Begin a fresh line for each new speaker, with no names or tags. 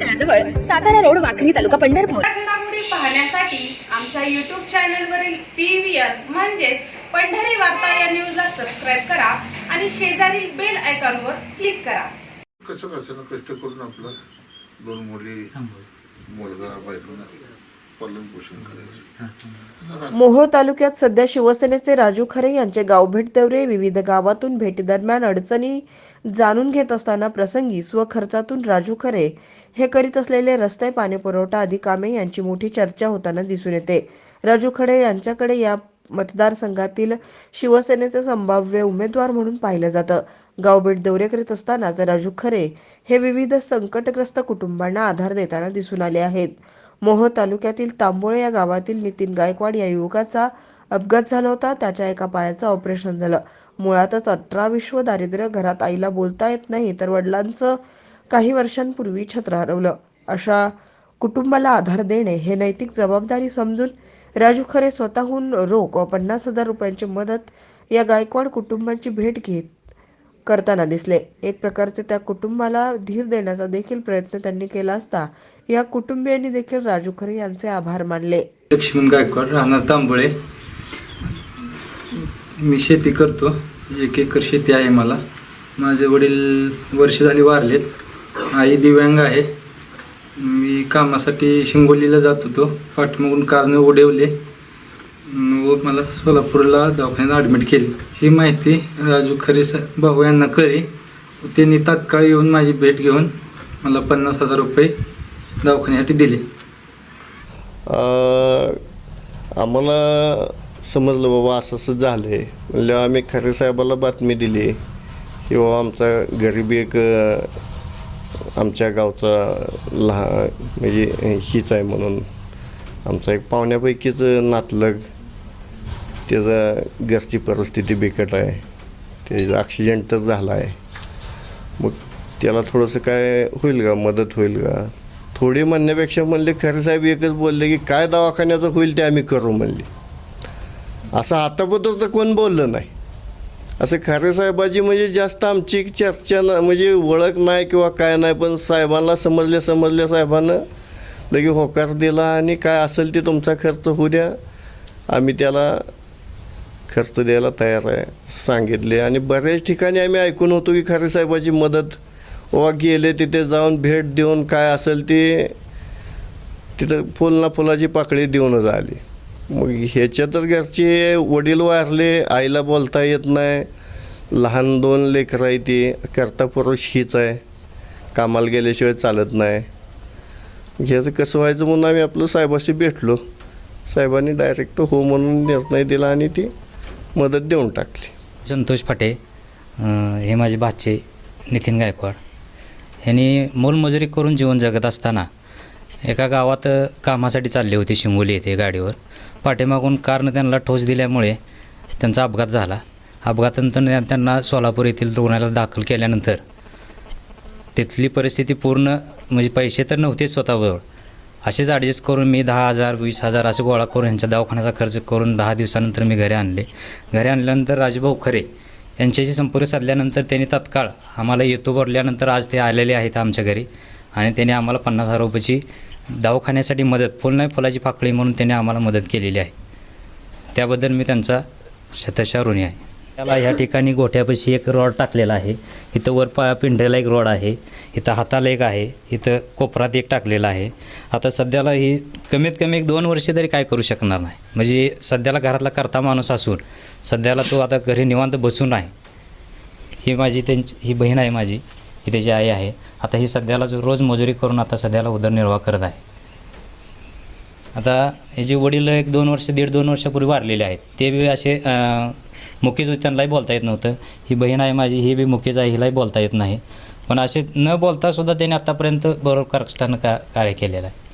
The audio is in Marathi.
तळाजवळ सातारा रोड वाखरी तालुका पंढरपूर.
पाहण्यासाठी आमच्या युट्यूब चॅनलवरील पी व्ही आर म्हणजेच पंढरी वार्ता या न्यूजला सबस्क्राईब करा आणि शेजारील बेल आयकॉनवर क्लिक करा.
कसं कसं कष्ट करून आपलं दोन मुली मुलगा बायकोनं पालन पोषण करायचं.
मोहोळ तालुक्यात सध्या शिवसेनेचे राजू खरे यांचे गावभेट दौरे विविध गावातून भेटीदरम्यान अडचणी जाणून घेत असताना प्रसंगी स्वखर्चातून राजू खरे हे करीत असलेले रस्ते पाणीपुरवठा आदी कामे यांची मोठी चर्चा होताना दिसून येते. राजू खरे यांच्याकडे या मतदारसंघातील शिवसेनेचे संभाव्य उमेदवार म्हणून पाहिलं जातं. गावभेट दौरे करीत असतानाच राजू खरे हे विविध संकटग्रस्त कुटुंबांना आधार देताना दिसून आले आहेत. मोहोळ तालुक्यातील तांबोळे या गावातील नितीन गायकवाड या युवकाचा अपघात झाला होता. त्याच्या एका पायाचं ऑपरेशन झालं. मुळातच अठरा विश्व दारिद्र्य घरात आईला बोलता येत नाही तर वडिलांचं काही वर्षांपूर्वी छत्र हरवलं. अशा कुटुंबाला आधार देणे हे नैतिक जबाबदारी समजून राजू खरे स्वतःहून रोख व पन्नास हजार रुपयांची मदत या गायकवाड कुटुंबाची भेट घेत करताना दिसले. एक प्रकारचे त्या कुटुंबाला धीर देण्याचा देखील प्रयत्न त्यांनी केला असता या कुटुंबियांनी देखील राजू खरे यांचे आभार मानले.
लक्ष्मण गायकवाड राहणार तांबोळे. मी शेती करतो. एक एकर शेती आहे मला. माझे वडील वर्ष झाली वारलेत. आई दिव्यांग आहे. मी कामासाठी शिंगोलीला जात होतो. पाठमागून कारने उडवले. व मला सोलापूरला दवाखान्यात ॲडमिट केले. ही माहिती राजू खरे भाऊ यांना कळली. त्यांनी तात्काळ येऊन माझी भेट घेऊन मला पन्नास हजार रुपये दवाखान्यासाठी दिले.
आम्हाला समजलं बाबा असं असं झालं आहे म्हणजे आम्ही खरे साहेबाला बातमी दिली. की बाबा आमचा गरीब एक आमच्या गावचा लहा म्हणजे हीच आहे म्हणून. आमचा एक पाहुण्यापैकीच नातलग. त्याचा घरची परिस्थिती बिकट आहे. त्याचा ॲक्सिडेंट तर झाला आहे मग त्याला थोडंसं काय होईल का? मदत होईल का? थोडी म्हणण्यापेक्षा म्हणले खरे साहेब एकच बोलले की काय दवाखान्याचं होईल ते आम्ही करू म्हणले. असं आतापर्यंत तर कोण बोललं नाही. असं खरे साहेबाची म्हणजे जास्त आमची चर्चा ना म्हणजे ओळख नाही किंवा काय नाही पण साहेबांना समजल्या समजल्या साहेबानं लगे होकार दिला आणि काय असेल ते तुमचा खर्च होऊ द्या. आम्ही त्याला खर्च द्यायला तयार आहे सांगितले. आणि बऱ्याच ठिकाणी आम्ही ऐकून होतो की खरे साहेबाची मदत वा गेले तिथे जाऊन भेट देऊन काय असेल ते तिथं फुल ना फुलाची पाकळी देऊनच आली मग ह्याच्यातच घरचे वडील वारले आईला बोलता येत नाही. लहान दोन लेकरं आहे ती करता पुरुष हीच आहे. कामाला गेल्याशिवाय चालत नाही. ह्याचं कसं व्हायचं म्हणून आम्ही आपलं साहेबाशी भेटलो. साहेबांनी डायरेक्ट हो म्हणून निर्णय दिला आणि ती मदत देऊन टाकली.
संतोष फाटे हे माझे भाचे नितीन गायकवाड. यांनी मोलमजुरी करून जीवन जगत असताना एका गावात कामासाठी चालले होते शिंगोली येथे गाडीवर. पाठीमागून कारनं त्यांना ठोस दिल्यामुळे त्यांचा अपघात झाला. अपघातानंतर त्यांना सोलापूर येथील रुग्णालयात दाखल केल्यानंतर तिथली परिस्थिती पूर्ण म्हणजे पैसे तर नव्हतेच स्वतःजवळ असेच ॲडजस्ट करून मी दहा हजार वीस हजार असे गोळा करून यांच्या दवाखान्याचा खर्च करून दहा दिवसानंतर मी घरी आणले. घरी आणल्यानंतर राजभाऊ खरे यांच्याशी संपर्क साधल्यानंतर त्यांनी तात्काळ आम्हाला येतो भरल्यानंतर आज ते आलेले आहेत आमच्या घरी आणि त्यांनी आम्हाला पन्नास हजार रुपयाची दवाखान्यासाठी मदत फुल नाही फुलाची पाकळी म्हणून त्यांनी आम्हाला मदत केलेली आहे. त्याबद्दल मी त्यांचा शतशा ऋणी आहे. त्याला ह्या ठिकाणी गोठ्यापाशी एक रॉड टाकलेला आहे. इथं वर पा पिंढऱ्याला एक रॉड आहे. इथं हाताला एक आहे. इथं कोपरात एक टाकलेला आहे. आता सध्याला ही कमीत कमी एक दोन वर्षे तरी काय करू शकणार नाही. म्हणजे सध्याला घरातला करता माणूस असून सध्याला तो आता घरी निवांत बसून आहे. ही माझी त्यांची ही बहीण आहे माझी. ही त्याची आई आहे. आता ही सध्याला जो रोज मजुरी करून आता सध्याला उदरनिर्वाह करत आहे. आता हे जे वडील एक दोन वर्ष दीड दोन वर्षापूर्वी वारलेले आहेत ते बी असे अं, होती त्यांनाही बोलता येत नव्हतं. ही बहीण आहे माझी ही बी मुकीच आहे हिलाही बोलता येत नाही. पण असे न बोलता सुद्धा त्याने आतापर्यंत बरोबर कष्टानं का कार्य केलेलं आहे.